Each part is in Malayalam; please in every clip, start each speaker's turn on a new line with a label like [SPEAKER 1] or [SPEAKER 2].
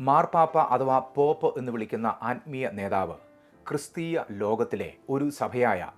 [SPEAKER 1] മാർപ്പാപ്പ അഥവാ പോപ്പ് എന്ന് വിളിക്കുന്ന ആത്മീയ നേതാവ് ക്രിസ്തീയ ലോകത്തിലെ ഒരു സഭയായ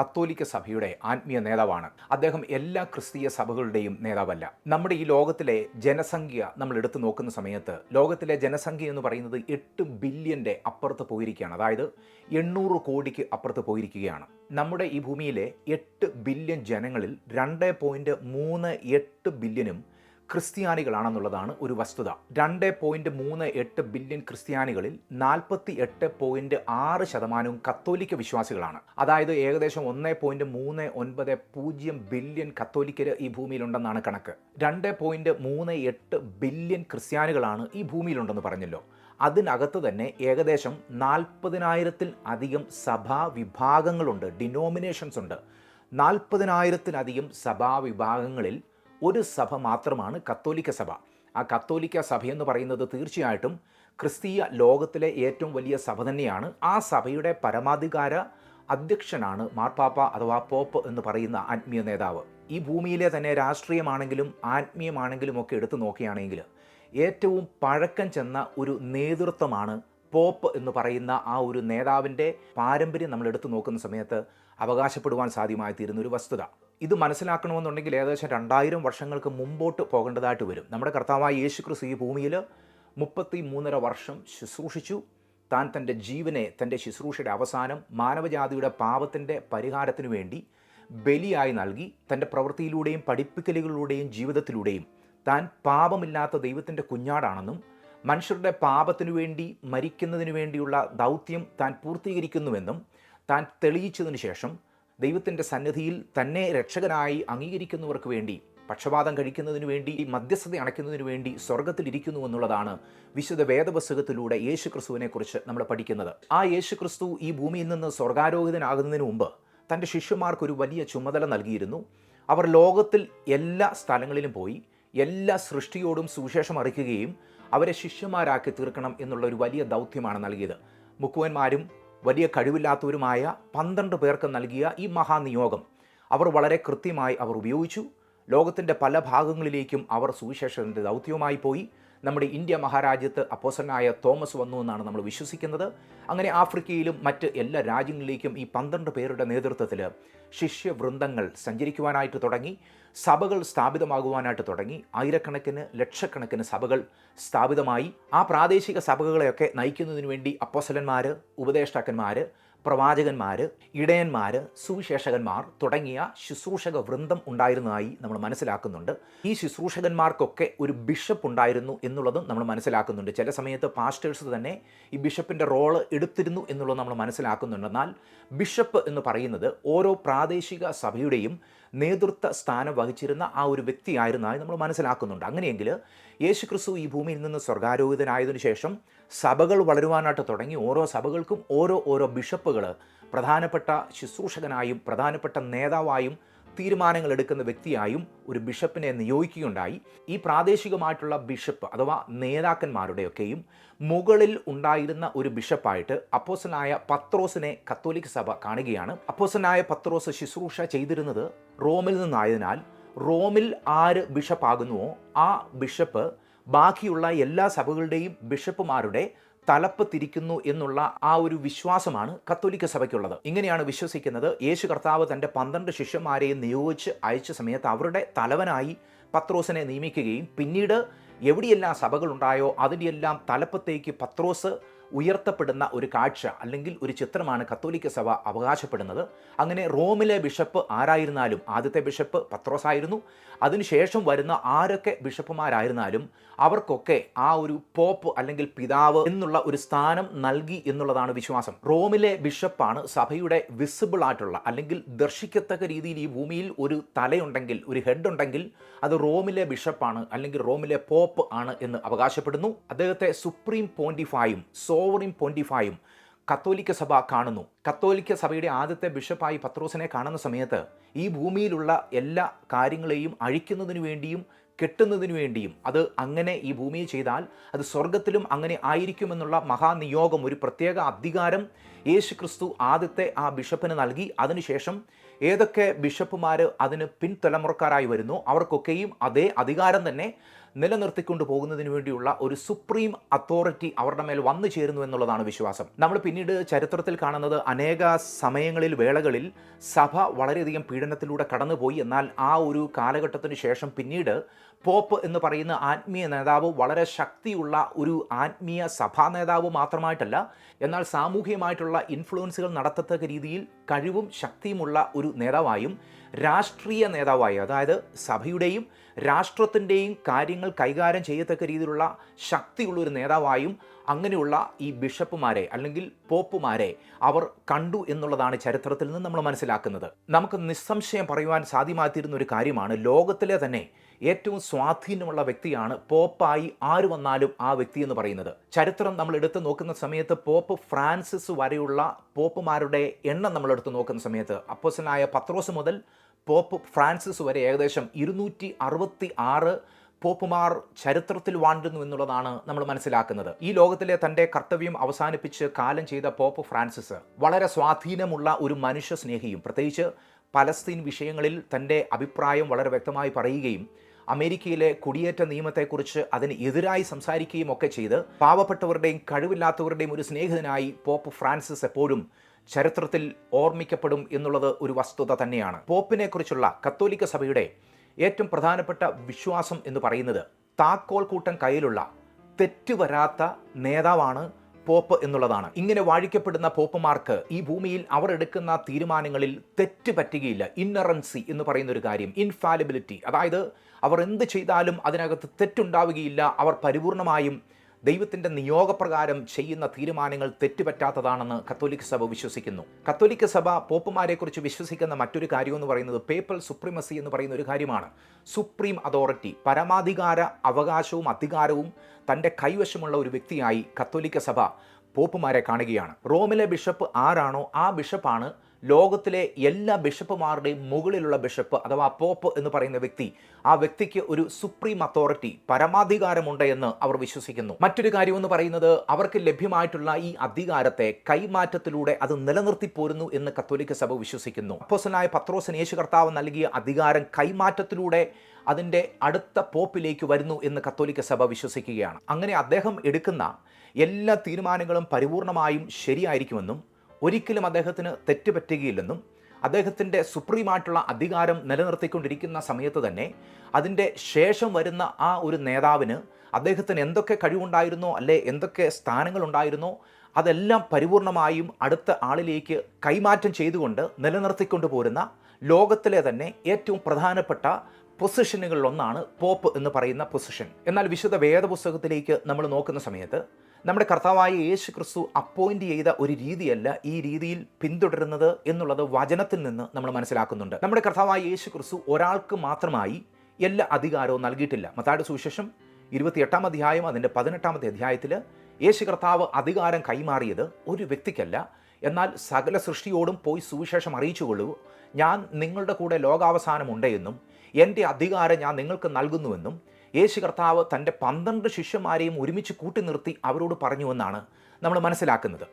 [SPEAKER 1] കത്തോലിക്ക സഭയുടെ ആത്മീയ നേതാവാണ്. അദ്ദേഹം എല്ലാ ക്രിസ്തീയ സഭകളുടെയും നേതാവല്ല. നമ്മുടെ ഈ ലോകത്തിലെ ജനസംഖ്യ നമ്മൾ എടുത്തു നോക്കുന്ന സമയത്ത് ലോകത്തിലെ ജനസംഖ്യ എന്ന് പറയുന്നത് എട്ട് ബില്യന്റെ അപ്പുറത്ത് പോയിരിക്കുകയാണ്. അതായത് എണ്ണൂറ് കോടിക്ക് അപ്പുറത്ത് പോയിരിക്കുകയാണ്. നമ്മുടെ ഈ ഭൂമിയിലെ എട്ട് ബില്യൺ ജനങ്ങളിൽ രണ്ട് പോയിന്റ് മൂന്ന് എട്ട് ബില്യനും ക്രിസ്ത്യാനികളാണെന്നുള്ളതാണ് ഒരു വസ്തുത. രണ്ട് പോയിന്റ് മൂന്ന് എട്ട് ബില്യൺ ക്രിസ്ത്യാനികളിൽ നാൽപ്പത്തി എട്ട് പോയിന്റ് ആറ് ശതമാനവും കത്തോലിക്ക വിശ്വാസികളാണ്. അതായത് ഏകദേശം ഒന്ന് പോയിന്റ് മൂന്ന് ഒൻപത് പൂജ്യം ബില്യൺ കത്തോലിക്കർ ഈ ഭൂമിയിലുണ്ടെന്നാണ് കണക്ക്. രണ്ട് പോയിന്റ് മൂന്ന് എട്ട് ബില്യൺ ക്രിസ്ത്യാനികളാണ് ഈ ഭൂമിയിലുണ്ടെന്ന് പറഞ്ഞല്ലോ. അതിനകത്ത് തന്നെ ഏകദേശം നാൽപ്പതിനായിരത്തിൽ അധികം സഭാ വിഭാഗങ്ങളുണ്ട് ഡിനോമിനേഷൻസ് ഉണ്ട്. നാൽപ്പതിനായിരത്തിലധികം സഭാ വിഭാഗങ്ങളിൽ ഒരു സഭ മാത്രമാണ് കത്തോലിക്ക സഭ. ആ കത്തോലിക്ക സഭയെന്ന് പറയുന്നത് തീർച്ചയായിട്ടും ക്രിസ്തീയ ലോകത്തിലെ ഏറ്റവും വലിയ സഭ തന്നെയാണ്. ആ സഭയുടെ പരമാധികാര അധ്യക്ഷനാണ് മാർപ്പാപ്പ അഥവാ പോപ്പ് എന്ന് പറയുന്ന ആത്മീയ നേതാവ്. ഈ ഭൂമിയിലെ തന്നെ രാഷ്ട്രീയമാണെങ്കിലും ആത്മീയമാണെങ്കിലും ഒക്കെ എടുത്തു നോക്കുകയാണെങ്കിൽ ഏറ്റവും പഴക്കം ചെന്ന ഒരു നേതൃത്വമാണ് പോപ്പ് എന്ന് പറയുന്ന ആ ഒരു നേതാവിന്റെ പാരമ്പര്യം നമ്മൾ എടുത്തു നോക്കുന്ന സമയത്ത് അവകാശപ്പെടുവാൻ സാധ്യമായി തീരുന്ന ഒരു വസ്തുത. ഇത് മനസ്സിലാക്കണമെന്നുണ്ടെങ്കിൽ ഏകദേശം രണ്ടായിരം വർഷങ്ങൾക്ക് മുമ്പോട്ട് പോകേണ്ടതായിട്ട് വരും. നമ്മുടെ കർത്താവായ യേശു ക്രിസ്തു ഈ ഭൂമിയിൽ മുപ്പത്തി മൂന്നര വർഷം ശുശ്രൂഷിച്ചു. താൻ തന്റെ ജീവനെ തന്റെ ശുശ്രൂഷയുടെ അവസാനം മാനവജാതിയുടെ പാപത്തിന്റെ പരിഹാരത്തിനു വേണ്ടി ബലിയായി നൽകി. തന്റെ പ്രവൃത്തിയിലൂടെയും പഠിപ്പിക്കലുകളിലൂടെയും ജീവിതത്തിലൂടെയും താൻ പാപമില്ലാത്ത ദൈവത്തിന്റെ കുഞ്ഞാടാണെന്നും മനുഷ്യരുടെ പാപത്തിനു വേണ്ടി മരിക്കുന്നതിനു വേണ്ടിയുള്ള ദൗത്യം താൻ പൂർത്തീകരിക്കുന്നുവെന്നും താൻ തെളിയിച്ചതിനു ശേഷം ദൈവത്തിന്റെ സന്നിധിയിൽ തന്നെ രക്ഷകനായി അംഗീകരിക്കുന്നവർക്ക് വേണ്ടി പക്ഷപാതം കഴിക്കുന്നതിന് വേണ്ടി മധ്യസ്ഥത അണയ്ക്കുന്നതിന് വേണ്ടി സ്വർഗത്തിലിരിക്കുന്നു എന്നുള്ളതാണ് വിശുദ്ധ വേദപുസ്തകത്തിലൂടെ യേശു ക്രിസ്തുവിനെക്കുറിച്ച് നമ്മൾ പഠിക്കുന്നത്. ആ യേശു ക്രിസ്തു ഈ ഭൂമിയിൽ നിന്ന് സ്വർഗാരോഹിതനാകുന്നതിന് മുമ്പ് തന്റെ ശിഷ്യന്മാർക്കൊരു വലിയ ചുമതല നൽകിയിരുന്നു. അവർ ലോകത്തിൽ എല്ലാ സ്ഥലങ്ങളിലും പോയി എല്ലാ സൃഷ്ടിയോടും സുവിശേഷം അറിയിക്കുകയും അവരെ ശിഷ്യന്മാരാക്കി തീർക്കണം എന്നുള്ള ഒരു വലിയ ദൗത്യമാണ് നൽകിയത്. മുക്കുവന്മാരും വലിയ കഴിവില്ലാത്തവരുമായ പന്ത്രണ്ട് പേർക്ക് നൽകിയ ഈ മഹാനിയോഗം അവർ വളരെ കൃത്യമായി അവർ ഉപയോഗിച്ചു. ലോകത്തിന്റെ പല ഭാഗങ്ങളിലേക്കും അവർ സുവിശേഷത്തിന്റെ ദൗത്യവുമായി പോയി. നമ്മുടെ ഇന്ത്യ മഹാരാജ്യത്ത് അപ്പോസനായ തോമസ് വന്നു എന്നാണ് നമ്മൾ വിശ്വസിക്കുന്നത്. അങ്ങനെ ആഫ്രിക്കയിലും മറ്റ് എല്ലാ രാജ്യങ്ങളിലേക്കും ഈ പന്ത്രണ്ട് പേരുടെ നേതൃത്വത്തിൽ ശിഷ്യവൃന്ദങ്ങൾ സഞ്ചരിക്കുവാനായിട്ട് തുടങ്ങി. സഭകൾ സ്ഥാപിതമാകുവാനായിട്ട് തുടങ്ങി. ആയിരക്കണക്കിന് ലക്ഷക്കണക്കിന് സഭകൾ സ്ഥാപിതമായി. ആ പ്രാദേശിക സഭകളെയൊക്കെ നയിക്കുന്നതിന് വേണ്ടി അപ്പോസലന്മാർ ഉപദേഷ്ടാക്കന്മാർ പ്രവാചകന്മാർ ഇടയന്മാർ സുവിശേഷകന്മാർ തുടങ്ങിയ ശുശ്രൂഷക വൃന്ദം ഉണ്ടായിരുന്നതായി നമ്മൾ മനസ്സിലാക്കുന്നുണ്ട്. ഈ ശുശ്രൂഷകന്മാർക്കൊക്കെ ഒരു ബിഷപ്പ് ഉണ്ടായിരുന്നു എന്നുള്ളതും നമ്മൾ മനസ്സിലാക്കുന്നുണ്ട്. ചില സമയത്ത് പാസ്റ്റേഴ്സ് തന്നെ ഈ ബിഷപ്പിന്റെ റോൾ എടുത്തിരുന്നു എന്നുള്ളത് നമ്മൾ മനസ്സിലാക്കുന്നുണ്ട്. എന്നാൽ ബിഷപ്പ് എന്ന് പറയുന്നത് ഓരോ പ്രാദേശിക സഭയുടെയും നേതൃത്വ സ്ഥാനം വഹിച്ചിരുന്ന ആ ഒരു വ്യക്തിയായിരുന്നതായി നമ്മൾ മനസ്സിലാക്കുന്നുണ്ട്. അങ്ങനെയെങ്കിൽ യേശു ക്രിസ്തു ഈ ഭൂമിയിൽ നിന്ന് സ്വർഗാരോഹിതനായതിനു ശേഷം സഭകൾ വളരുവാനായിട്ട് തുടങ്ങി. ഓരോ സഭകൾക്കും ഓരോ ഓരോ ബിഷപ്പുകൾ പ്രധാനപ്പെട്ട ശുശ്രൂഷകനായും പ്രധാനപ്പെട്ട നേതാവായും തീരുമാനങ്ങൾ എടുക്കുന്ന വ്യക്തിയായും ഒരു ബിഷപ്പിനെ നിയോഗിക്കുകയുണ്ടായി. ഈ പ്രാദേശികമായിട്ടുള്ള ബിഷപ്പ് അഥവാ നേതാക്കന്മാരുടെയൊക്കെയും മുകളിൽ ഉണ്ടായിരുന്ന ഒരു ബിഷപ്പായിട്ട് അപ്പോസനായ പത്രോസിനെ കത്തോലിക് സഭ കാണുകയാണ്. അപ്പോസനായ പത്രോസ് ശുശ്രൂഷ ചെയ്തിരുന്നത് റോമിൽ നിന്നായതിനാൽ റോമിൽ ആര് ബിഷപ്പാകുന്നുവോ ആ ബിഷപ്പ് ബാക്കിയുള്ള എല്ലാ സഭകളുടെയും ബിഷപ്പുമാരുടെ തലപ്പ് തിരിക്കുന്നു എന്നുള്ള ആ ഒരു വിശ്വാസമാണ് കത്തോലിക്ക സഭയ്ക്കുള്ളത്. ഇങ്ങനെയാണ് വിശ്വസിക്കുന്നത്. യേശു കർത്താവ് തന്റെ പന്ത്രണ്ട് ശിഷ്യന്മാരെയും നിയോഗിച്ച് അയച്ച സമയത്ത് അവരുടെ തലവനായി പത്രോസിനെ നിയമിക്കുകയും പിന്നീട് എവിടെയെല്ലാം സഭകളുണ്ടായോ അതിന്റെയെല്ലാം തലപ്പത്തേക്ക് പത്രോസ് ഉയർത്തപ്പെടുന്ന ഒരു കാഴ്ച അല്ലെങ്കിൽ ഒരു ചിത്രമാണ് കത്തോലിക്ക സഭ അവകാശപ്പെടുന്നത്. അങ്ങനെ റോമിലെ ബിഷപ്പ് ആരായിരുന്നാലും ആദ്യത്തെ ബിഷപ്പ് പത്രോസ് ആയിരുന്നു. അതിനുശേഷം വരുന്ന ആരൊക്കെ ബിഷപ്പുമാരായിരുന്നാലും അവർക്കൊക്കെ ആ ഒരു പോപ്പ് അല്ലെങ്കിൽ പിതാവ് എന്നുള്ള ഒരു സ്ഥാനം നൽകി എന്നുള്ളതാണ് വിശ്വാസം. റോമിലെ ബിഷപ്പാണ് സഭയുടെ വിസിബിൾ ആയിട്ടുള്ള അല്ലെങ്കിൽ ദർശിക്കത്തക്ക രീതിയിൽ ഈ ഭൂമിയിൽ ഒരു തലയുണ്ടെങ്കിൽ ഒരു ഹെഡ് ഉണ്ടെങ്കിൽ അത് റോമിലെ ബിഷപ്പാണ് അല്ലെങ്കിൽ റോമിലെ പോപ്പ് ആണ് എന്ന് അവകാശപ്പെടുന്നു. അദ്ദേഹത്തെ സുപ്രീം പോണ്ടിഫായും സോവറിൻ പോണ്ടിഫായും കത്തോലിക്ക സഭ കാണുന്നു. കത്തോലിക്ക സഭയുടെ ആദ്യത്തെ ബിഷപ്പായി പത്രോസിനെ കാണുന്ന സമയത്ത് ഈ ഭൂമിയിലുള്ള എല്ലാ കാര്യങ്ങളെയും അഴിക്കുന്നതിനു വേണ്ടിയും കെട്ടുന്നതിനു വേണ്ടിയും അത് അങ്ങനെ ഈ ഭൂമിയിൽ ചെയ്താൽ അത് സ്വർഗത്തിലും അങ്ങനെ ആയിരിക്കുമെന്നുള്ള മഹാനിയോഗം ഒരു പ്രത്യേക അധികാരം യേശു ക്രിസ്തു ആദ്യത്തെ ആ ബിഷപ്പിന് നൽകി. അതിനുശേഷം ഏതൊക്കെ ബിഷപ്പുമാർ അതിന് പിൻതലമുറക്കാരായി വരുന്നു അവർക്കൊക്കെയും അതേ അധികാരം തന്നെ നിലനിർത്തിക്കൊണ്ട് പോകുന്നതിന് വേണ്ടിയുള്ള ഒരു സുപ്രീം അതോറിറ്റി അവരുടെ മേൽ വന്നു ചേരുന്നു എന്നുള്ളതാണ് വിശ്വാസം. നമ്മൾ പിന്നീട് ചരിത്രത്തിൽ കാണുന്നത് അനേക സമയങ്ങളിൽ വേളകളിൽ സഭ വളരെയധികം പീഡനത്തിലൂടെ കടന്നുപോയി. എന്നാൽ ആ ഒരു കാലഘട്ടത്തിന് ശേഷം പിന്നീട് പോപ്പ് എന്ന് പറയുന്ന ആത്മീയ നേതാവ് വളരെ ശക്തിയുള്ള ഒരു ആത്മീയ സഭാ നേതാവ് മാത്രമായിട്ടല്ല എന്നാൽ സാമൂഹികമായിട്ടുള്ള ഇൻഫ്ലുവൻസുകൾ നടത്തത്തക്ക രീതിയിൽ കഴിവും ശക്തിയുമുള്ള ഒരു നേതാവായും രാഷ്ട്രീയ നേതാവായും അതായത് സഭയുടെയും രാഷ്ട്രത്തിന്റെയും കാര്യങ്ങൾ കൈകാര്യം ചെയ്യത്തക്ക രീതിയിലുള്ള ശക്തിയുള്ള ഒരു നേതാവായും അങ്ങനെയുള്ള ഈ ബിഷപ്പുമാരെ അല്ലെങ്കിൽ പോപ്പുമാരെ അവർ കണ്ടു എന്നുള്ളതാണ് ചരിത്രത്തിൽ നിന്ന് നമ്മൾ മനസ്സിലാക്കുന്നത്. നമുക്ക് നിസ്സംശയം പറയുവാൻ സാധ്യമാക്കിയിരുന്ന ഒരു കാര്യമാണ് ലോകത്തിലെ തന്നെ ഏറ്റവും സ്വാധീനമുള്ള വ്യക്തിയാണ് പോപ്പായി. ആര് വന്നാലും ആ വ്യക്തി എന്ന് പറയുന്നത്. ചരിത്രം നമ്മൾ എടുത്ത് നോക്കുന്ന സമയത്ത് പോപ്പ് ഫ്രാൻസിസ് വരെയുള്ള പോപ്പുമാരുടെ എണ്ണം നമ്മൾ എടുത്ത് നോക്കുന്ന സമയത്ത് അപ്പോസനായ പത്രോസ് മുതൽ പോപ്പ് ഫ്രാൻസിസ് വരെ ഏകദേശം ഇരുന്നൂറ്റി അറുപത്തി ആറ് പോപ്പുമാർ ചരിത്രത്തിൽ വാണ്ടുന്നു എന്നുള്ളതാണ് നമ്മൾ മനസ്സിലാക്കുന്നത്. ഈ ലോകത്തിലെ തന്റെ കർത്തവ്യം അവസാനിപ്പിച്ച് കാലം ചെയ്ത പോപ്പ് ഫ്രാൻസിസ് വളരെ സ്വാധീനമുള്ള ഒരു മനുഷ്യ സ്നേഹിയും പ്രത്യേകിച്ച് പലസ്തീൻ വിഷയങ്ങളിൽ തന്റെ അഭിപ്രായം വളരെ വ്യക്തമായി പറയുകയും അമേരിക്കയിലെ കുടിയേറ്റ നിയമത്തെക്കുറിച്ച് അതിന് എതിരായി സംസാരിക്കുകയും ഒക്കെ ചെയ്ത് പാവപ്പെട്ടവരുടെയും കഴിവില്ലാത്തവരുടെയും ഒരു സ്നേഹിതനായി പോപ്പ് ഫ്രാൻസിസ് എപ്പോഴും ചരിത്രത്തിൽ ഓർമ്മിക്കപ്പെടും എന്നുള്ളത് ഒരു വസ്തുത തന്നെയാണ്. പോപ്പിനെക്കുറിച്ചുള്ള കത്തോലിക്ക സഭയുടെ ഏറ്റവും പ്രധാനപ്പെട്ട വിശ്വാസം എന്ന് പറയുന്നത് താക്കോൽ കൂട്ടം കയ്യിലുള്ള തെറ്റുവരാത്ത നേതാവാണ് പോപ്പ് എന്നുള്ളതാണ്. ഇങ്ങനെ വാഴിക്കപ്പെടുന്ന പോപ്പുമാർക്ക് ഈ ഭൂമിയിൽ അവർ എടുക്കുന്ന തീരുമാനങ്ങളിൽ തെറ്റ് പറ്റുകയില്ല. ഇന്നറൻസി എന്ന് പറയുന്ന ഒരു കാര്യം ഇൻഫാലിബിലിറ്റി അതായത് അവർ എന്ത് ചെയ്താലും അതിനകത്ത് തെറ്റുണ്ടാവുകയില്ല. അവർ പരിപൂർണമായും ദൈവത്തിന്റെ നിയോഗപ്രകാരം ചെയ്യുന്ന തീരുമാനങ്ങൾ തെറ്റുപറ്റാത്തതാണെന്ന് കത്തോലിക്ക സഭ വിശ്വസിക്കുന്നു. കത്തോലിക്ക സഭ പോപ്പുമാരെക്കുറിച്ച് വിശ്വസിക്കുന്ന മറ്റൊരു കാര്യം എന്ന് പറയുന്നത് പേപ്പൽ സുപ്രീമസി എന്ന് പറയുന്ന ഒരു കാര്യമാണ്. സുപ്രീം അതോറിറ്റി പരമാധികാര അവകാശവും അധികാരവും തന്റെ കൈവശമുള്ള ഒരു വ്യക്തിയായി കത്തോലിക്ക സഭ പോപ്പുമാരെ കാണുകയാണ്. റോമിലെ ബിഷപ്പ് ആരാണോ? ആ ബിഷപ്പാണ് ലോകത്തിലെ എല്ലാ ബിഷപ്പുമാരുടെയും മുകളിലുള്ള ബിഷപ്പ് അഥവാ പോപ്പ് എന്ന് പറയുന്ന വ്യക്തി ആ വ്യക്തിക്ക് ഒരു സുപ്രീം അതോറിറ്റി പരമാധികാരമുണ്ട് എന്ന് അവർ വിശ്വസിക്കുന്നു. മറ്റൊരു കാര്യം എന്ന് പറയുന്നത് അവർക്ക് ലഭ്യമായിട്ടുള്ള ഈ അധികാരത്തെ കൈമാറ്റത്തിലൂടെ അത് നിലനിർത്തി പോരുന്നു എന്ന് കത്തോലിക്ക സഭ വിശ്വസിക്കുന്നു. അപ്പോസനായ പത്രോസൻ യേശു കർത്താവ് നൽകിയ അധികാരം കൈമാറ്റത്തിലൂടെ അതിന്റെ അടുത്ത പോപ്പിലേക്ക് വരുന്നു എന്ന് കത്തോലിക്ക സഭ വിശ്വസിക്കുകയാണ്. അങ്ങനെ അദ്ദേഹം എടുക്കുന്ന എല്ലാ തീരുമാനങ്ങളും പരിപൂർണമായും ശരിയായിരിക്കുമെന്നും ഒരിക്കലും അദ്ദേഹത്തിന് തെറ്റ് പറ്റുകയില്ലെന്നും അദ്ദേഹത്തിന്റെ സുപ്രീമായിട്ടുള്ള അധികാരം നിലനിർത്തിക്കൊണ്ടിരിക്കുന്ന സമയത്ത് തന്നെ അതിന്റെ ശേഷം വരുന്ന ആ ഒരു നേതാവിന് അദ്ദേഹത്തിന് എന്തൊക്കെ കഴിവുണ്ടായിരുന്നോ അല്ലെ എന്തൊക്കെ സ്ഥാനങ്ങളുണ്ടായിരുന്നോ അതെല്ലാം പരിപൂർണമായും അടുത്ത ആളിലേക്ക് കൈമാറ്റം ചെയ്തുകൊണ്ട് നിലനിർത്തിക്കൊണ്ട് പോരുന്ന ലോകത്തിലെ തന്നെ ഏറ്റവും പ്രധാനപ്പെട്ട പൊസിഷനുകളിലൊന്നാണ് പോപ്പ് എന്ന് പറയുന്ന പൊസിഷൻ. എന്നാൽ വിശുദ്ധ വേദപുസ്തകത്തിലേക്ക് നമ്മൾ നോക്കുന്ന സമയത്ത് നമ്മുടെ കർത്താവായ യേശു ക്രിസ്തു അപ്പോയിന്റ് ചെയ്ത ഒരു രീതിയല്ല ഈ രീതിയിൽ പിന്തുടരുന്നത് എന്നുള്ളത് വചനത്തിൽ നിന്ന് നമ്മൾ മനസ്സിലാക്കുന്നുണ്ട്. നമ്മുടെ കർത്താവായ യേശു ക്രിസ്തു ഒരാൾക്ക് മാത്രമായി എല്ലാ അധികാരവും നൽകിയിട്ടില്ല. മത്തായുടെ സുവിശേഷം ഇരുപത്തിയെട്ടാം അധ്യായം അതിന്റെ പതിനെട്ടാമത്തെ അധ്യായത്തിൽ യേശു കർത്താവ് അധികാരം കൈമാറിയത് ഒരു വ്യക്തിക്കല്ല. എന്നാൽ സകല സൃഷ്ടിയോടും പോയി സുവിശേഷം അറിയിച്ചുകൊള്ളൂ. ഞാൻ നിങ്ങളുടെ കൂടെ ലോകാവസാനം ഉണ്ടെന്നും എന്റെ അധികാരം ഞാൻ നിങ്ങൾക്ക് നൽകുന്നുവെന്നും യേശു കർത്താവ് തന്റെ പന്ത്രണ്ട് ശിഷ്യന്മാരെയും ഒരുമിച്ച് കൂട്ടി നിർത്തി അവരോട് പറഞ്ഞു എന്നാണ് നമ്മൾ മനസ്സിലാക്കുന്നത്.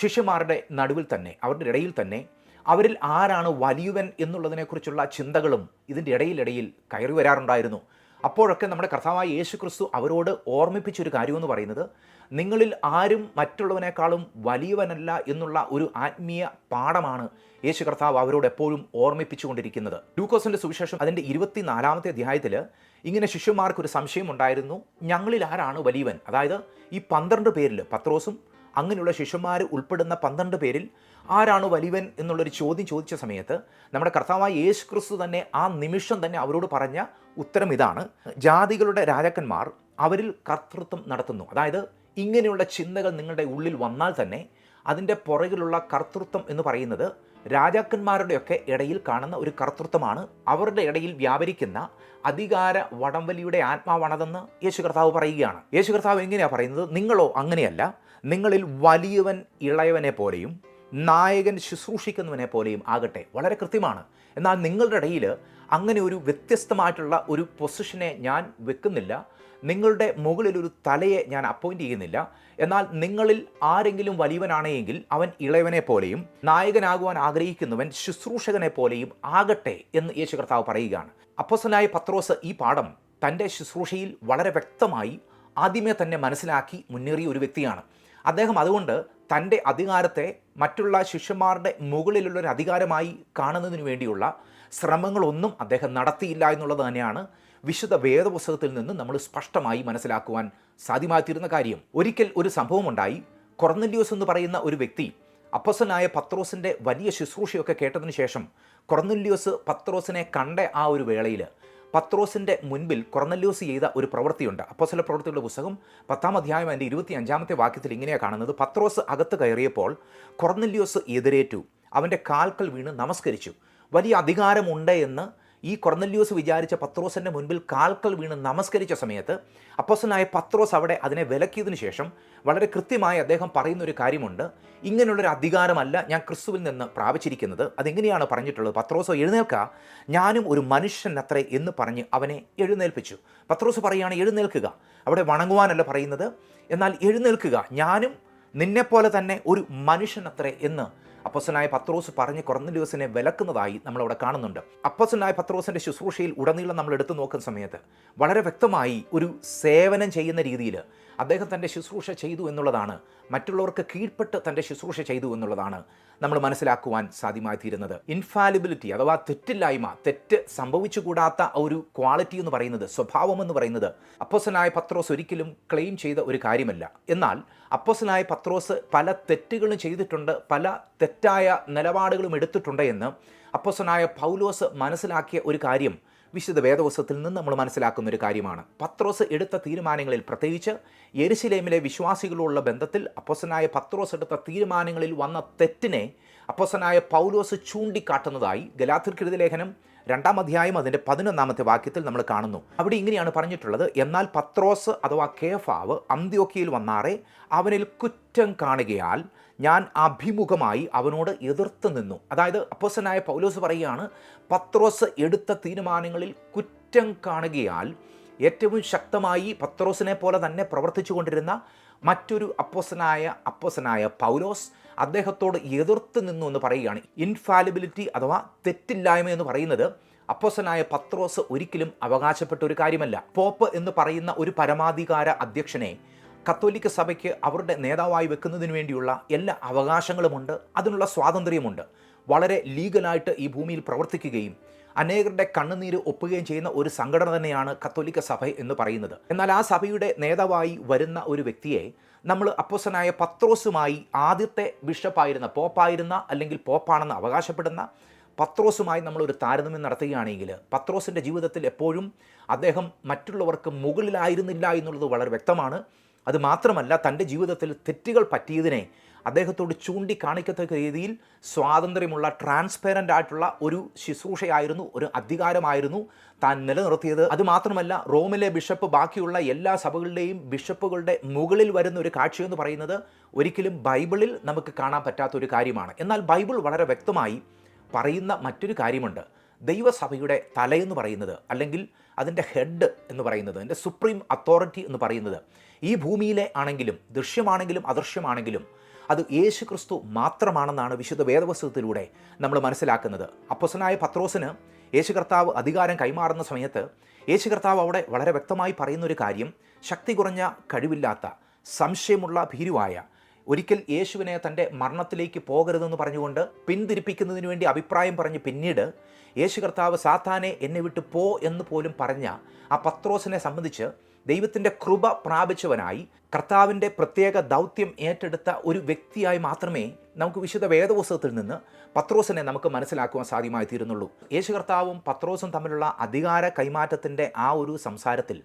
[SPEAKER 1] ശിഷ്യന്മാരുടെ നടുവിൽ തന്നെ അവരുടെ ഇടയിൽ തന്നെ അവരിൽ ആരാണ് വലിയവൻ എന്നുള്ളതിനെക്കുറിച്ചുള്ള ചിന്തകളും ഇതിന്റെ ഇടയിലിടയിൽ കയറി വരാറുണ്ടായിരുന്നു. അപ്പോഴൊക്കെ നമ്മുടെ കർത്താവായ യേശു ക്രിസ്തു അവരോട് ഓർമ്മിപ്പിച്ചൊരു കാര്യമെന്ന് പറയുന്നത് നിങ്ങളിൽ ആരും മറ്റുള്ളവനേക്കാളും വലിയവനല്ല എന്നുള്ള ഒരു ആത്മീയ പാഠമാണ് യേശു കർത്താവ് അവരോട് എപ്പോഴും ഓർമ്മിപ്പിച്ചുകൊണ്ടിരിക്കുന്നത്. ലൂക്കോസിന്റെ സുവിശേഷം അതിന്റെ ഇരുപത്തിനാലാമത്തെ അധ്യായത്തിൽ ഇങ്ങനെ ശിഷ്യന്മാർക്കൊരു സംശയം ഉണ്ടായിരുന്നു. ഞങ്ങളിൽ ആരാണ് വലിയവൻ? അതായത് ഈ പന്ത്രണ്ട് പേരിൽ പത്രോസും അങ്ങനെയുള്ള ശിഷ്യന്മാർ ഉൾപ്പെടുന്ന പന്ത്രണ്ട് പേരിൽ ആരാണ് വലിയവൻ എന്നുള്ളൊരു ചോദ്യം ചോദിച്ച സമയത്ത് നമ്മുടെ കർത്താവായ യേശു ക്രിസ്തു തന്നെ ആ നിമിഷം തന്നെ അവരോട് പറഞ്ഞ ഉത്തരം ഇതാണ്. ജാതികളുടെ രാജാക്കന്മാർ അവരിൽ കർത്തൃത്വം നടത്തുന്നു. അതായത് ഇങ്ങനെയുള്ള ചിന്തകൾ നിങ്ങളുടെ ഉള്ളിൽ വന്നാൽ തന്നെ അതിന്റെ പുറകിലുള്ള കർത്തൃത്വം എന്ന് പറയുന്നത് രാജാക്കന്മാരുടെയൊക്കെ ഇടയിൽ കാണുന്ന ഒരു കർത്തൃത്വമാണ്. അവരുടെ ഇടയിൽ വ്യാപരിക്കുന്ന അധികാര വടംവലിയുടെ ആത്മാവാണതെന്ന് യേശു കർത്താവ് പറയുകയാണ്. യേശു കർത്താവ് എങ്ങനെയാണ് പറയുന്നത്? നിങ്ങളോ അങ്ങനെയല്ല. നിങ്ങളിൽ വലിയവൻ ഇളയവനെ പോലെയും നായകൻ ശുശ്രൂഷിക്കുന്നവനെ പോലെയും ആകട്ടെ. വളരെ കൃത്യമാണ്. എന്നാൽ നിങ്ങളുടെ ഇടയിൽ അങ്ങനെ ഒരു വ്യത്യസ്തമായിട്ടുള്ള ഒരു പൊസിഷനെ ഞാൻ വെക്കുന്നില്ല. നിങ്ങളുടെ മുകളിൽ ഒരു തലയെ ഞാൻ അപ്പോയിന്റ് ചെയ്യുന്നില്ല. എന്നാൽ നിങ്ങളിൽ ആരെങ്കിലും വലിയവനാണെങ്കിൽ അവൻ ഇളയവനെ പോലെയും നായകനാകുവാൻ ആഗ്രഹിക്കുന്നവൻ ശുശ്രൂഷകനെ പോലെയും ആകട്ടെ എന്ന് യേശു കർത്താവ് പറയുകയാണ്. അപ്പോസനായ പത്രോസ് ഈ പാഠം തന്റെ ശുശ്രൂഷയിൽ വളരെ വ്യക്തമായി ആദ്യമേ തന്നെ മനസ്സിലാക്കി മുന്നേറിയ ഒരു വ്യക്തിയാണ്. അദ്ദേഹം അതുകൊണ്ട് തന്റെ അധികാരത്തെ മറ്റുള്ള ശിഷ്യന്മാരുടെ മുകളിലുള്ള ഒരു അധികാരമായി കാണുന്നതിന് വേണ്ടിയുള്ള ശ്രമങ്ങളൊന്നും അദ്ദേഹം നടത്തിയില്ല എന്നുള്ളത് തന്നെയാണ് വിശുദ്ധ വേദപുസ്തകത്തിൽ നിന്ന് നമ്മൾ സ്പഷ്ടമായി മനസ്സിലാക്കുവാൻ സാധ്യമായിത്തീരുന്ന കാര്യം. ഒരിക്കൽ ഒരു സംഭവമുണ്ടായി. കൊറന്നല്യൂസ് എന്ന് പറയുന്ന ഒരു വ്യക്തി അപ്പസനായ പത്രോസിന്റെ വലിയ ശുശ്രൂഷയൊക്കെ കേട്ടതിന് ശേഷം കൊർന്നല്യോസ് പത്രോസിനെ കണ്ട ആ ഒരു വേളയിൽ പത്രോസിന്റെ മുൻപിൽ കുറന്നല്യൂസ് ചെയ്ത ഒരു പ്രവൃത്തിയുണ്ട്. അപ്പോസല പ്രവൃത്തിയുടെ പുസ്തകം പത്താം അധ്യായം അതിന്റെ ഇരുപത്തി അഞ്ചാമത്തെ വാക്യത്തിൽ ഇങ്ങനെയാണ് കാണുന്നത്. പത്രോസ് അകത്ത് കയറിയപ്പോൾ കുറന്നല്യൂസ് എതിരേറ്റു. അവന്റെ കാൽക്കൽ വീണ് നമസ്കരിച്ചു. വലിയ അധികാരമുണ്ട് എന്ന് ഈ കൊർന്നല്യൂസ് വിചാരിച്ച പത്രോസിന്റെ മുൻപിൽ കാൽക്കൽ വീണ് നമസ്കരിച്ച സമയത്ത് അപ്പോസനായ പത്രോസ് അവിടെ അതിനെ വിലക്കിയതിനു ശേഷം വളരെ കൃത്യമായി അദ്ദേഹം പറയുന്ന ഒരു കാര്യമുണ്ട്. ഇങ്ങനെയുള്ളൊരു അധികാരമല്ല ഞാൻ ക്രിസ്തുവിൽ നിന്ന് പ്രാപിച്ചിരിക്കുന്നത്. അതെങ്ങനെയാണ് പറഞ്ഞിട്ടുള്ളത്? പത്രോസോ എഴുന്നേൽക്ക. ഞാനും ഒരു മനുഷ്യൻ അത്രേ എന്ന് പറഞ്ഞ് അവനെ എഴുന്നേൽപ്പിച്ചു. പത്രോസ് പറയുകയാണ് എഴുന്നേൽക്കുക. അവിടെ വണങ്ങുവാനല്ല പറയുന്നത്. എന്നാൽ എഴുന്നേൽക്കുക. ഞാനും നിന്നെപ്പോലെ തന്നെ ഒരു മനുഷ്യൻ അത്രേ എന്ന് അപ്പസനായ പത്രോസ് പറഞ്ഞ് കൊറന്നലിയോസിനെ വിലക്കുന്നതായി നമ്മളവിടെ കാണുന്നുണ്ട്. അപ്പസനായ പത്രോസിന്റെ ശുശ്രൂഷയിൽ ഉടനീളം നമ്മൾ എടുത്തു നോക്കുന്ന സമയത്ത് വളരെ വ്യക്തമായി ഒരു സേവനം ചെയ്യുന്ന രീതിയിൽ അദ്ദേഹം തന്റെ ശുശ്രൂഷ ചെയ്തു എന്നുള്ളതാണ്. മറ്റുള്ളവർക്ക് കീഴ്പ്പെട്ട് തന്റെ ശുശ്രൂഷ ചെയ്തു എന്നുള്ളതാണ് നമ്മൾ മനസ്സിലാക്കുവാൻ സാധ്യമായി തീരുന്നത് ഇൻഫാലിബിലിറ്റി അഥവാ തെറ്റില്ലായ്മ തെറ്റ് സംഭവിച്ചുകൂടാത്ത ഒരു ക്വാളിറ്റി എന്ന് പറയുന്നത് സ്വഭാവം എന്ന് പറയുന്നത് അപ്പോസനായ പത്രോസ് ഒരിക്കലും ക്ലെയിം ചെയ്ത ഒരു കാര്യമല്ല. എന്നാൽ അപ്പോസനായ പത്രോസ് പല തെറ്റുകളും ചെയ്തിട്ടുണ്ട് പല തെറ്റായ നിലപാടുകളും എടുത്തിട്ടുണ്ട് എന്ന് അപ്പോസനായ പൗലോസ് മനസ്സിലാക്കിയ ഒരു കാര്യം വിശുദ്ധ വേദവസ്തത്തിൽ നിന്ന് നമ്മൾ മനസ്സിലാക്കുന്ന ഒരു കാര്യമാണ്. പത്രോസ് എടുത്ത തീരുമാനങ്ങളിൽ പ്രത്യേകിച്ച് എരുശിലേമിലെ വിശ്വാസികളുള്ള ബന്ധത്തിൽ അപ്പോസനായ പത്രോസ് എടുത്ത തീരുമാനങ്ങളിൽ വന്ന തെറ്റിനെ അപ്പോസനായ പൗലോസ് ചൂണ്ടിക്കാട്ടുന്നതായി ഗലാത്തിർക്കെഴുതി ലേഖനം രണ്ടാം അധ്യായം അതിന്റെ പതിനൊന്നാമത്തെ വാക്യത്തിൽ നമ്മൾ കാണുന്നു. അവിടെ ഇങ്ങനെയാണ് പറഞ്ഞിട്ടുള്ളത്. എന്നാൽ പത്രോസ് അഥവാ കേഫാവ് അന്ത്യോക്കിയിൽ വന്നാറേ അവനിൽ കുറ്റം കാണുകയാൽ ഞാൻ അഭിമുഖമായി അവനോട് എതിർത്ത് നിന്നു. അതായത് അപ്പോസനായ പൗലോസ് പറയുകയാണ് പത്രോസ് എടുത്ത തീരുമാനങ്ങളിൽ കുറ്റം കാണുകയാൽ ഏറ്റവും ശക്തമായി പത്രോസിനെ പോലെ തന്നെ പ്രവർത്തിച്ചു കൊണ്ടിരുന്ന മറ്റൊരു അപ്പോസനായ അപ്പോസനായ പൗലോസ് അദ്ദേഹത്തോട് എതിർത്ത് നിന്നു എന്ന് പറയുകയാണ്. ഇൻഫാലിബിലിറ്റി അഥവാ തെറ്റില്ലായ്മ എന്ന് പറയുന്നത് അപ്പോസനായ പത്രോസ് ഒരിക്കലും അവകാശപ്പെട്ട ഒരു കാര്യമല്ല. പോപ്പ് എന്ന് പറയുന്ന ഒരു പരമാധികാര അധ്യക്ഷനെ കത്തോലിക്ക സഭയ്ക്ക് അവരുടെ നേതാവായി വെക്കുന്നതിന് വേണ്ടിയുള്ള എല്ലാ അവകാശങ്ങളുമുണ്ട് അതിനുള്ള സ്വാതന്ത്ര്യമുണ്ട്. വളരെ ലീഗലായിട്ട് ഈ ഭൂമിയിൽ പ്രവർത്തിക്കുകയും അനേകരുടെ കണ്ണുനീര് ഒപ്പുകയും ചെയ്യുന്ന ഒരു സംഘടന തന്നെയാണ് കത്തോലിക്ക സഭ എന്ന് പറയുന്നത്. എന്നാൽ ആ സഭയുടെ നേതാവായി വരുന്ന ഒരു വ്യക്തിയെ നമ്മൾ അപ്പോസനായ പത്രോസുമായി ആദ്യത്തെ ബിഷപ്പായിരുന്ന പോപ്പായിരുന്ന അല്ലെങ്കിൽ പോപ്പാണെന്ന് അവകാശപ്പെടുന്ന പത്രോസുമായി നമ്മളൊരു താരതമ്യം നടത്തുകയാണെങ്കിൽ പത്രോസിന്റെ ജീവിതത്തിൽ എപ്പോഴും അദ്ദേഹം മറ്റുള്ളവർക്ക് മുകളിലായിരുന്നില്ല എന്നുള്ളത് വളരെ വ്യക്തമാണ്. അത് മാത്രമല്ല തന്റെ ജീവിതത്തിൽ തെറ്റുകൾ പറ്റിയതിനെ അദ്ദേഹത്തോട് ചൂണ്ടിക്കാണിക്കത്തക്ക രീതിയിൽ സ്വാതന്ത്ര്യമുള്ള ട്രാൻസ്പെറന്റ് ആയിട്ടുള്ള ഒരു ശുശ്രൂഷയായിരുന്നു ഒരു അധികാരമായിരുന്നു താൻ നിലനിർത്തിയത്. അതുമാത്രമല്ല റോമിലെ ബിഷപ്പ് ബാക്കിയുള്ള എല്ലാ സഭകളുടെയും ബിഷപ്പുകളുടെ മുകളിൽ വരുന്ന ഒരു കാഴ്ചയെന്ന് പറയുന്നത് ഒരിക്കലും ബൈബിളിൽ നമുക്ക് കാണാൻ പറ്റാത്ത ഒരു കാര്യമാണ്. എന്നാൽ ബൈബിൾ വളരെ വ്യക്തമായി പറയുന്ന മറ്റൊരു കാര്യമുണ്ട്. ദൈവസഭയുടെ തലയെന്ന് പറയുന്നത് അല്ലെങ്കിൽ അതിന്റെ ഹെഡ് എന്ന് പറയുന്നത് അതിന്റെ സുപ്രീം അതോറിറ്റി എന്ന് പറയുന്നത് ഈ ഭൂമിയിലെ ആണെങ്കിലും ദൃശ്യമാണെങ്കിലും അദൃശ്യമാണെങ്കിലും അത് യേശു ക്രിസ്തു മാത്രമാണെന്നാണ് വിശുദ്ധ വേദവസ്തുത്തിലൂടെ നമ്മൾ മനസ്സിലാക്കുന്നത്. അപ്പസനായ പത്രോസിന് യേശു കർത്താവ് അധികാരം കൈമാറുന്ന സമയത്ത് യേശു കർത്താവ് അവിടെ വളരെ വ്യക്തമായി പറയുന്ന ഒരു കാര്യം ശക്തി കുറഞ്ഞ കഴിവില്ലാത്ത സംശയമുള്ള ഭീരുവായ ഒരിക്കൽ യേശുവിനെ തന്റെ മരണത്തിലേക്ക് പോകരുതെന്ന് പറഞ്ഞുകൊണ്ട് പിന്തിരിപ്പിക്കുന്നതിന് വേണ്ടി അഭിപ്രായം പറഞ്ഞ് പിന്നീട് യേശു കർത്താവ് സാത്താനെ എന്നെ വിട്ട് പോ എന്ന് പോലും പറഞ്ഞ ആ പത്രോസിനെ സംബന്ധിച്ച് ദൈവത്തിന്റെ കൃപ പ്രാപിച്ചവനായി കർത്താവിന്റെ പ്രത്യേക ദൗത്യം ഏറ്റെടുത്ത ഒരു വ്യക്തിയായി മാത്രമേ നമുക്ക് വിശുദ്ധ വേദപുസ്തകത്തിൽ നിന്ന് പത്രോസിനെ നമുക്ക് മനസ്സിലാക്കുവാൻ സാധ്യമായി തീരുന്നുള്ളൂ. യേശു കർത്താവും പത്രോസും തമ്മിലുള്ള അധികാര കൈമാറ്റത്തിന്റെ ആ ഒരു സംസാരത്തിൽ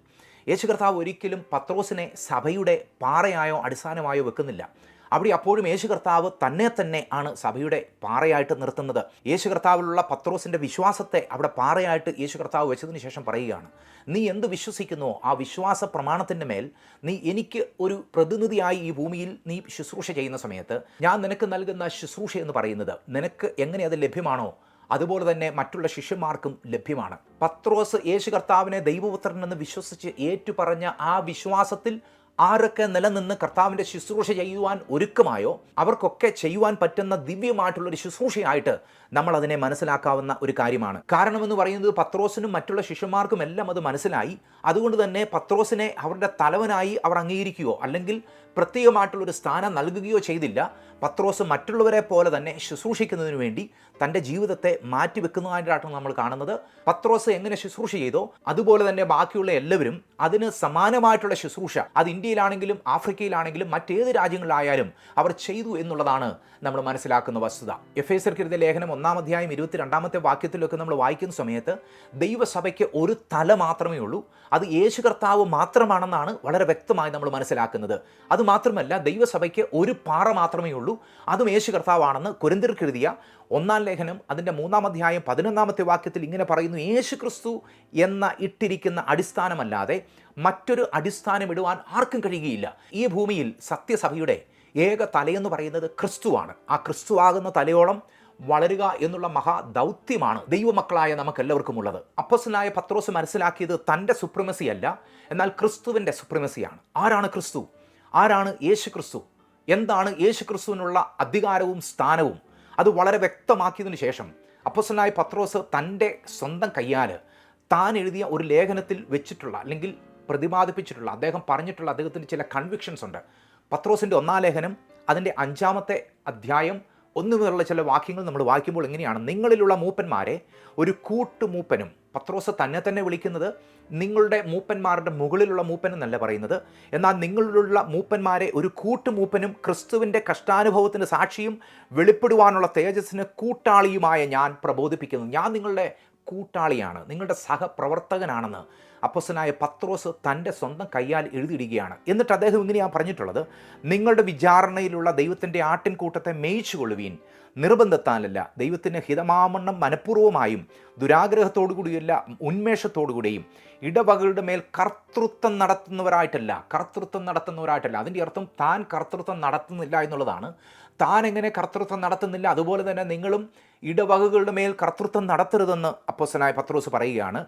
[SPEAKER 1] യേശു കർത്താവ് ഒരിക്കലും പത്രോസിനെ സഭയുടെ പാറയായോ അടിസ്ഥാനമായോ വെക്കുന്നില്ല. അവിടെ അപ്പോഴും യേശു കർത്താവ് തന്നെ തന്നെ ആണ് സഭയുടെ പാറയായിട്ട് നിർത്തുന്നത്. യേശു കർത്താവിലുള്ള പത്രോസിന്റെ വിശ്വാസത്തെ അവിടെ പാറയായിട്ട് യേശു കർത്താവ് വെച്ചതിന് ശേഷം പറയുകയാണ് നീ എന്ത് വിശ്വസിക്കുന്നുവോ ആ വിശ്വാസ പ്രമാണത്തിന്റെ മേൽ നീ എനിക്ക് ഒരു പ്രതിനിധിയായി ഈ ഭൂമിയിൽ നീ ശുശ്രൂഷ ചെയ്യുന്ന സമയത്ത് ഞാൻ നിനക്ക് നൽകുന്ന ശുശ്രൂഷ എന്ന് പറയുന്നത് നിനക്ക് എങ്ങനെ അത് ലഭ്യമാണോ? അതുപോലെ തന്നെ മറ്റുള്ള ശിഷ്യന്മാർക്കും ലഭ്യമാണ്. പത്രോസ് യേശു കർത്താവിനെ ദൈവപുത്രൻ എന്ന് വിശ്വസിച്ച് ഏറ്റുപറഞ്ഞ ആ വിശ്വാസത്തിൽ ആരൊക്കെ നിലനിന്ന് കർത്താവിന്റെ ശുശ്രൂഷ ചെയ്യുവാൻ ഒരുക്കമായോ അവർക്കൊക്കെ ചെയ്യുവാൻ പറ്റുന്ന ദിവ്യമായിട്ടുള്ളൊരു ശുശ്രൂഷയായിട്ട് നമ്മൾ അതിനെ മനസ്സിലാക്കാവുന്ന ഒരു കാര്യമാണ്. കാരണമെന്ന് പറയുന്നത് പത്രോസിനും മറ്റുള്ള ശിഷ്യന്മാർക്കും എല്ലാം അത് മനസ്സിലായി. അതുകൊണ്ട് തന്നെ പത്രോസിനെ അവരുടെ തലവനായി അവർ അംഗീകരിക്കുകയോ അല്ലെങ്കിൽ പ്രത്യേകമായിട്ടുള്ളൊരു സ്ഥാനം നൽകുകയോ ചെയ്തില്ല. പത്രോസ് മറ്റുള്ളവരെ പോലെ തന്നെ ശുശ്രൂഷിക്കുന്നതിന് വേണ്ടി തന്റെ ജീവിതത്തെ മാറ്റിവെക്കുന്നതായിട്ടാണ് നമ്മൾ കാണുന്നത്. പത്രോസ് എങ്ങനെ ശുശ്രൂഷ ചെയ്തോ അതുപോലെ തന്നെ ബാക്കിയുള്ള എല്ലാവരും അതിന് സമാനമായിട്ടുള്ള ശുശ്രൂഷ. അത് ഇന്ത്യയിലാണെങ്കിലും ആഫ്രിക്കയിലാണെങ്കിലും മറ്റേത് രാജ്യങ്ങളിലായാലും അവർ ചെയ്തു എന്നുള്ളതാണ് നമ്മൾ മനസ്സിലാക്കുന്ന വസ്തുത. എഫ് എസ് എർക്കെഴുതിയ ലേഖനം അധ്യായം ഇരുപത്തിരണ്ടാമത്തെ വാക്യത്തിലൊക്കെ നമ്മൾ വായിക്കുന്ന സമയത്ത് ദൈവസഭയ്ക്ക് ഒരു തല മാത്രമേ ഉള്ളൂ. അത് യേശു കർത്താവ് മാത്രമാണെന്നാണ് വളരെ വ്യക്തമായി നമ്മൾ മനസ്സിലാക്കുന്നത്. അത് മാത്രമല്ല ദൈവസഭയ്ക്ക് ഒരു പാറ മാത്രമേ ഉള്ളൂ. അതും യേശു കർത്താവാണെന്ന് കുരന്തിർക്കെഴുതിയ ഒന്നാം ലേഖനം അതിന്റെ മൂന്നാം അധ്യായം പതിനൊന്നാമത്തെ വാക്യത്തിൽ ഇങ്ങനെ പറയുന്നു യേശു ക്രിസ്തു എന്ന ഇട്ടിരിക്കുന്ന അടിസ്ഥാനമല്ലാതെ മറ്റൊരു അടിസ്ഥാനം ഇടുവാൻ ആർക്കും കഴിയുകയില്ല. ഈ ഭൂമിയിൽ സത്യസഭയുടെ ഏക തലയെന്ന് പറയുന്നത് ക്രിസ്തുവാണ്. ആ ക്രിസ്തുവാകുന്ന തലയോളം വളരുക എന്നുള്ള മഹാദൗത്യമാണ് ദൈവമക്കളായ നമുക്കെല്ലാവർക്കും ഉള്ളത്. അപ്പസനായ പത്രോസ് മനസ്സിലാക്കിയത് തന്റെ സുപ്രമസി അല്ല എന്നാൽ ക്രിസ്തുവിന്റെ സുപ്രമസിയാണ്. ആരാണ് ക്രിസ്തു? ആരാണ് യേശു ക്രിസ്തു എന്താണ് യേശു ക്രിസ്തുവിനുള്ള അധികാരവും സ്ഥാനവും? അത് വളരെ വ്യക്തമാക്കിയതിനു ശേഷം അപ്പസനായ പത്രോസ് തന്റെ സ്വന്തം കയ്യാൽ താൻ എഴുതിയ ഒരു ലേഖനത്തിൽ വെച്ചിട്ടുള്ള അല്ലെങ്കിൽ പ്രതിപാദിപ്പിച്ചിട്ടുള്ള അദ്ദേഹം പറഞ്ഞിട്ടുള്ള അദ്ദേഹത്തിന്റെ ചില കൺവിക്ഷൻസ് ഉണ്ട്. പത്രോസിന്റെ ഒന്നാം ലേഖനം അതിന്റെ അഞ്ചാമത്തെ അധ്യായം ഒന്നു മുതലുള്ള ചില വാക്യങ്ങൾ നമ്മൾ വായിക്കുമ്പോൾ എങ്ങനെയാണ്? നിങ്ങളിലുള്ള മൂപ്പന്മാരെ ഒരു കൂട്ടുമൂപ്പനും പത്രോസ് തന്നെ തന്നെ വിളിക്കുന്നത് നിങ്ങളുടെ മൂപ്പന്മാരുടെ മുകളിലുള്ള മൂപ്പൻ എന്നല്ല പറയുന്നത്. എന്നാൽ നിങ്ങളിലുള്ള മൂപ്പന്മാരെ ഒരു കൂട്ടുമൂപ്പനും ക്രിസ്തുവിന്റെ കഷ്ടാനുഭവത്തിന് സാക്ഷിയും വെളിപ്പെടുവാനുള്ള തേജസ്സിന് കൂട്ടാളിയുമായ ഞാൻ പ്രബോധിപ്പിക്കുന്നു. ഞാൻ നിങ്ങളുടെ കൂട്ടാളിയാണ് നിങ്ങളുടെ സഹപ്രവർത്തകനാണെന്ന്. അപ്പസനായ പത്രോസ് തന്റെ സ്വന്തം കയ്യാൽ എഴുതിയിടുകയാണ്. എന്നിട്ട് അദ്ദേഹം ഇങ്ങനെയാണ് പറഞ്ഞിട്ടുള്ളത് നിങ്ങളുടെ വിചാരണയിലുള്ള ദൈവത്തിന്റെ ആട്ടിൻകൂട്ടത്തെ മേയിച്ചു കൊള്ളുവീൻ നിർബന്ധത്താലല്ല ദൈവത്തിന് ഹിതമാമണ്ണം മനഃപൂർവമായും ദുരാഗ്രഹത്തോടുകൂടിയല്ല ഉന്മേഷത്തോടുകൂടിയും ഇടവകളുടെ മേൽ കർത്തൃത്വം നടത്തുന്നവരായിട്ടല്ല കർത്തൃത്വം നടത്തുന്നവരായിട്ടല്ല. അതിന്റെ അർത്ഥം താൻ കർത്തൃത്വം നടത്തുന്നില്ല എന്നുള്ളതാണ്. താൻ എങ്ങനെ കർത്തൃത്വം നടത്തുന്നില്ല? അതുപോലെ തന്നെ നിങ്ങളും ഇടവകകളുടെ മേൽ കർത്തൃത്വം നടത്തരുതെന്ന് അപ്പോസനായ പത്രോസ് പറയുകയാണ്.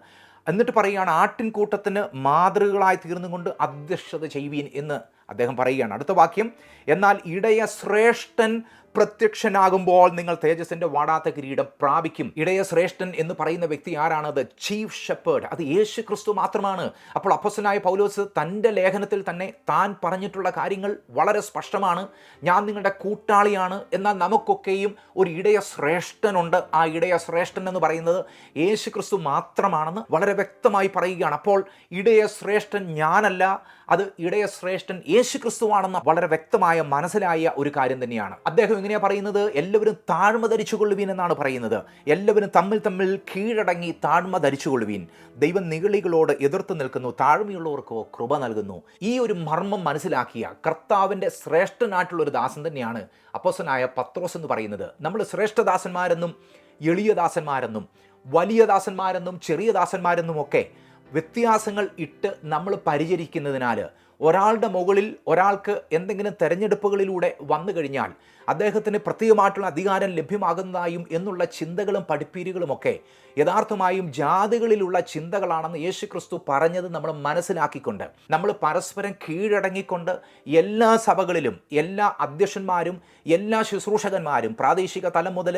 [SPEAKER 1] എന്നിട്ട് പറയുകയാണ് ആട്ടിൻകൂട്ടത്തിന് മാതൃകളായി തീർന്നുകൊണ്ട് അധ്യക്ഷത ചെയ്യുവീൻ എന്ന് അദ്ദേഹം പറയുകയാണ്. അടുത്ത വാക്യം എന്നാൽ ഇടയ ശ്രേഷ്ഠൻ പ്രത്യക്ഷനാകുമ്പോൾ നിങ്ങൾ തേജസിന്റെ വാടാത്ത കിരീടം പ്രാപിക്കും. ഇടയ ശ്രേഷ്ഠൻ എന്ന് പറയുന്ന വ്യക്തി ആരാണ്? ദ ചീഫ് ഷെപ്പേർഡ് അത് യേശു ക്രിസ്തു മാത്രമാണ്. അപ്പോൾ അപ്പസനായ പൗലോസ് തന്റെ ലേഖനത്തിൽ തന്നെ താൻ പറഞ്ഞിട്ടുള്ള കാര്യങ്ങൾ വളരെ സ്പഷ്ടമാണ്. ഞാൻ നിങ്ങളുടെ കൂട്ടാളിയാണ്. എന്നാൽ നമുക്കൊക്കെയും ഒരു ഇടയ ശ്രേഷ്ഠനുണ്ട്. ആ ഇടയ ശ്രേഷ്ഠൻ എന്ന് പറയുന്നത് യേശു ക്രിസ്തു മാത്രമാണെന്ന് വളരെ വ്യക്തമായി പറയുകയാണ്. അപ്പോൾ ഇടയ ശ്രേഷ്ഠൻ ഞാനല്ല അത് ഇടയ ശ്രേഷ്ഠൻ യേശു ക്രിസ്തുവാണെന്ന് വളരെ വ്യക്തമായ മനസ്സിലായ ഒരു കാര്യം തന്നെയാണ്. അദ്ദേഹം എങ്ങനെയാ പറയുന്നത്? എല്ലാവരും താഴ്മ ധരിച്ചുകൊള്ളുവീൻ എന്നാണ് പറയുന്നത്. എല്ലാവരും തമ്മിൽ തമ്മിൽ കീഴടങ്ങി താഴ്മ ധരിച്ചുകൊള്ളുവീൻ. ദൈവം നിഗളികളോട് എതിർത്ത് നിൽക്കുന്നു താഴ്മയുള്ളവർക്കോ കൃപ നൽകുന്നു. ഈ ഒരു മർമ്മം മനസ്സിലാക്കിയ കർത്താവിന്റെ ശ്രേഷ്ഠനായിട്ടുള്ള ഒരു ദാസൻ തന്നെയാണ് അപ്പോസനായ പത്രോസ് എന്ന് പറയുന്നത്. നമ്മൾ ശ്രേഷ്ഠദാസന്മാരെന്നും എളിയ ദാസന്മാരെന്നും വലിയ ദാസന്മാരെന്നും ചെറിയ ദാസന്മാരെന്നും ഒക്കെ വ്യത്യാസങ്ങൾ ഇട്ട് നമ്മൾ പരിചരിക്കുന്നതിനാൽ ഒരാളുടെ മുകളിൽ ഒരാൾക്ക് എന്തെങ്കിലും തെരഞ്ഞെടുപ്പുകളിലൂടെ വന്നു കഴിഞ്ഞാൽ അദ്ദേഹത്തിന് പ്രത്യേകമായിട്ടുള്ള അധികാരം ലഭ്യമാകുന്നതായും എന്നുള്ള ചിന്തകളും പഠിപ്പീരുകളുമൊക്കെ യഥാർത്ഥമായും ജാതികളിലുള്ള ചിന്തകളാണെന്ന് യേശു ക്രിസ്തു പറഞ്ഞത് നമ്മൾ മനസ്സിലാക്കിക്കൊണ്ട് നമ്മൾ പരസ്പരം കീഴടങ്ങിക്കൊണ്ട് എല്ലാ സഭകളിലും എല്ലാ അധ്യക്ഷന്മാരും എല്ലാ ശുശ്രൂഷകന്മാരും പ്രാദേശിക തലം മുതൽ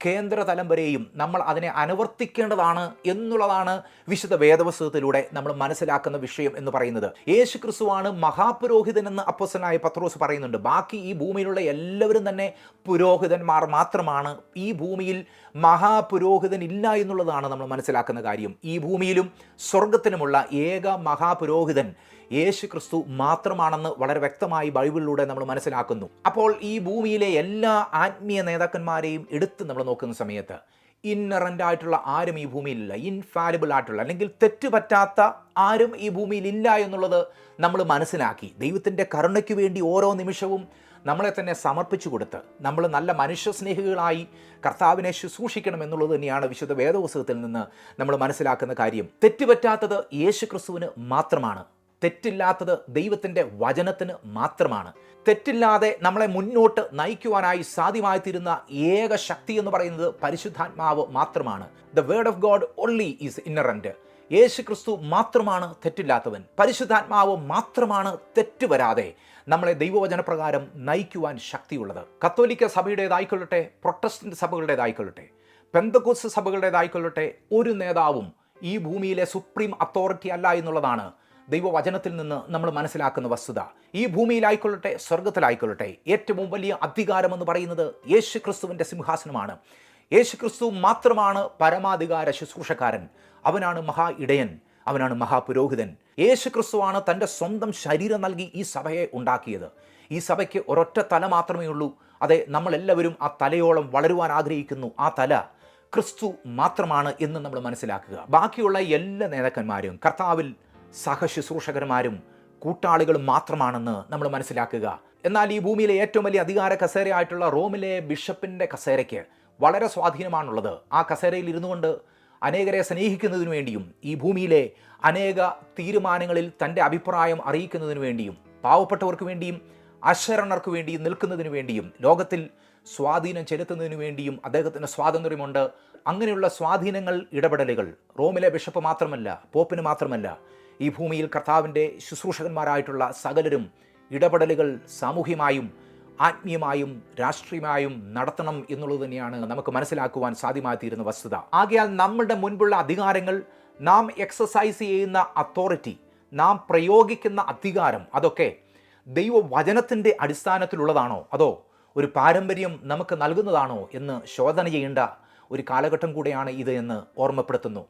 [SPEAKER 1] കേന്ദ്ര തലം വരെയും നമ്മൾ അതിനെ അനുവർത്തിക്കേണ്ടതാണ് എന്നുള്ളതാണ് വിശുദ്ധ വേദവസ്തുത്തിലൂടെ നമ്മൾ മനസ്സിലാക്കുന്ന വിഷയം എന്ന് പറയുന്നത്. യേശു ക്രിസ്തുവാണ് മഹാപുരോഹിതൻ എന്ന് അപ്പോസനായ പത്രോസ് പറയുന്നുണ്ട്. ബാക്കി ഈ ഭൂമിയിലുള്ള എല്ലാവരും തന്നെ പുരോഹിതന്മാർ മാത്രമാണ്. ഈ ഭൂമിയിൽ മഹാപുരോഹിതൻ ഇല്ല എന്നുള്ളതാണ് നമ്മൾ മനസ്സിലാക്കുന്ന കാര്യം. ഈ ഭൂമിയിലും സ്വർഗത്തിനുമുള്ള ഏക മഹാപുരോഹിതൻ യേശു ക്രിസ്തു മാത്രമാണെന്ന് വളരെ വ്യക്തമായി ബൈബിളിലൂടെ നമ്മൾ മനസ്സിലാക്കുന്നു. അപ്പോൾ ഈ ഭൂമിയിലെ എല്ലാ ആത്മീയ നേതാക്കന്മാരെയും എടുത്ത് നമ്മൾ നോക്കുന്ന സമയത്ത് ഇന്നറന്റ് ആയിട്ടുള്ള ആരും ഈ ഭൂമിയിലില്ല. ഇൻഫാലിബിൾ ആയിട്ടുള്ള അല്ലെങ്കിൽ തെറ്റ് പറ്റാത്ത ആരും ഈ ഭൂമിയിൽ ഇല്ല എന്നുള്ളത് നമ്മൾ മനസ്സിലാക്കി. ദൈവത്തിന്റെ കരുണയ്ക്ക് വേണ്ടി ഓരോ നിമിഷവും നമ്മളെ തന്നെ സമർപ്പിച്ചു കൊടുത്ത് നമ്മൾ നല്ല മനുഷ്യസ്നേഹികളായി കർത്താവിനെ ശുശ്രൂഷിക്കണം എന്നുള്ളത് തന്നെയാണ് വിശുദ്ധ വേദപുസ്തകത്തിൽ നിന്ന് നമ്മൾ മനസ്സിലാക്കുന്ന കാര്യം. തെറ്റുപറ്റാത്തത് യേശു ക്രിസ്തുവിന് മാത്രമാണ്. തെറ്റില്ലാത്തത് ദൈവത്തിന്റെ വചനത്തിന് മാത്രമാണ്. തെറ്റില്ലാതെ നമ്മളെ മുന്നോട്ട് നയിക്കുവാനായി സാധ്യമായി തീരുന്ന ഏക ശക്തി എന്ന് പറയുന്നത് പരിശുദ്ധാത്മാവ് മാത്രമാണ്. The word of God only is inerrant Yesu Kristu മാത്രമാണ് തെറ്റില്ലാത്തവൻ. പരിശുദ്ധാത്മാവ് മാത്രമാണ് തെറ്റ് വരാതെ നമ്മളെ ദൈവവചനപ്രകാരം നയിക്കുവാൻ ശക്തിയുള്ളത്. കത്തോലിക്ക സഭയുടേതായിക്കൊള്ളട്ടെ പ്രൊട്ടസ്റ്റന്റ് സഭകളുടേതായിക്കൊള്ളട്ടെ പെന്തക്കോസ് സഭകളുടേതായിക്കൊള്ളട്ടെ ഒരു നേതാവും ഈ ഭൂമിയിലെ സുപ്രീം അതോറിറ്റി അല്ല എന്നുള്ളതാണ് ദൈവവചനത്തിൽ നിന്ന് നമ്മൾ മനസ്സിലാക്കുന്ന വസ്തുത. ഈ ഭൂമിയിലായിക്കൊള്ളട്ടെ സ്വർഗത്തിലായിക്കൊള്ളട്ടെ ഏറ്റവും വലിയ അധികാരമെന്ന് പറയുന്നത് യേശു ക്രിസ്തുവിന്റെ സിംഹാസനമാണ്. യേശു ക്രിസ്തു മാത്രമാണ് പരമാധികാര ശുശ്രൂഷക്കാരൻ. അവനാണ് മഹാ ഇടയൻ അവനാണ് മഹാപുരോഹിതൻ. യേശു ക്രിസ്തുവാണ് തന്റെ സ്വന്തം ശരീരം നൽകി ഈ സഭയെ ഉണ്ടാക്കിയത്. ഈ സഭയ്ക്ക് ഒരൊറ്റ തല മാത്രമേ ഉള്ളൂ. അതെ നമ്മളെല്ലാവരും ആ തലയോളം വളരുവാൻ ആഗ്രഹിക്കുന്നു. ആ തല ക്രിസ്തു മാത്രമാണ് എന്ന് നമ്മൾ മനസ്സിലാക്കുക. ബാക്കിയുള്ള എല്ലാ നേതാക്കന്മാരും കർത്താവിൽ സഹശുശ്രൂഷകന്മാരും കൂട്ടാളികളും മാത്രമാണെന്ന് നമ്മൾ മനസ്സിലാക്കുക. എന്നാൽ ഈ ഭൂമിയിലെ ഏറ്റവും വലിയ അധികാര കസേരയായിട്ടുള്ള റോമിലെ ബിഷപ്പിന്റെ കസേരയ്ക്ക് വളരെ സ്വാധീനമാണുള്ളത്. ആ കസേരയിൽ ഇരുന്നു കൊണ്ട് അനേകരെ സ്നേഹിക്കുന്നതിനു വേണ്ടിയും ഈ ഭൂമിയിലെ അനേക തീരുമാനങ്ങളിൽ തന്റെ അഭിപ്രായം അറിയിക്കുന്നതിനു വേണ്ടിയും പാവപ്പെട്ടവർക്ക് വേണ്ടിയും അശരണർക്ക് വേണ്ടിയും നിൽക്കുന്നതിനു വേണ്ടിയും ലോകത്തിൽ സ്വാധീനം ചെലുത്തുന്നതിനു വേണ്ടിയും അദ്ദേഹത്തിന് സ്വാതന്ത്ര്യമുണ്ട്. അങ്ങനെയുള്ള സ്വാധീനങ്ങൾ ഇടപെടലുകൾ റോമിലെ ബിഷപ്പ് മാത്രമല്ല പോപ്പിന് മാത്രമല്ല ഈ ഭൂമിയിൽ കർത്താവിന്റെ ശുശ്രൂഷകന്മാരായിട്ടുള്ള സകലരും ഇടപെടലുകൾ സാമൂഹ്യമായും ആത്മീയമായും രാഷ്ട്രീയമായും നടത്തണം എന്നുള്ളത് തന്നെയാണ് നമുക്ക് മനസ്സിലാക്കുവാൻ സാധ്യമായിത്തീരുന്ന വസ്തുത. ആകയാൽ നമ്മളുടെ മുൻപുള്ള അധികാരങ്ങൾ നാം എക്സസൈസ് ചെയ്യുന്ന അതോറിറ്റി നാം പ്രയോഗിക്കുന്ന അധികാരം അതൊക്കെ ദൈവവചനത്തിന്റെ അടിസ്ഥാനത്തിലുള്ളതാണോ? അതോ ഒരു പാരമ്പര്യം നമുക്ക് നൽകുന്നതാണോ എന്ന് ശോധന ചെയ്യേണ്ട ഒരു കാലഘട്ടം കൂടെയാണ് ഇത് എന്ന് ഓർമ്മപ്പെടുത്തുന്നു.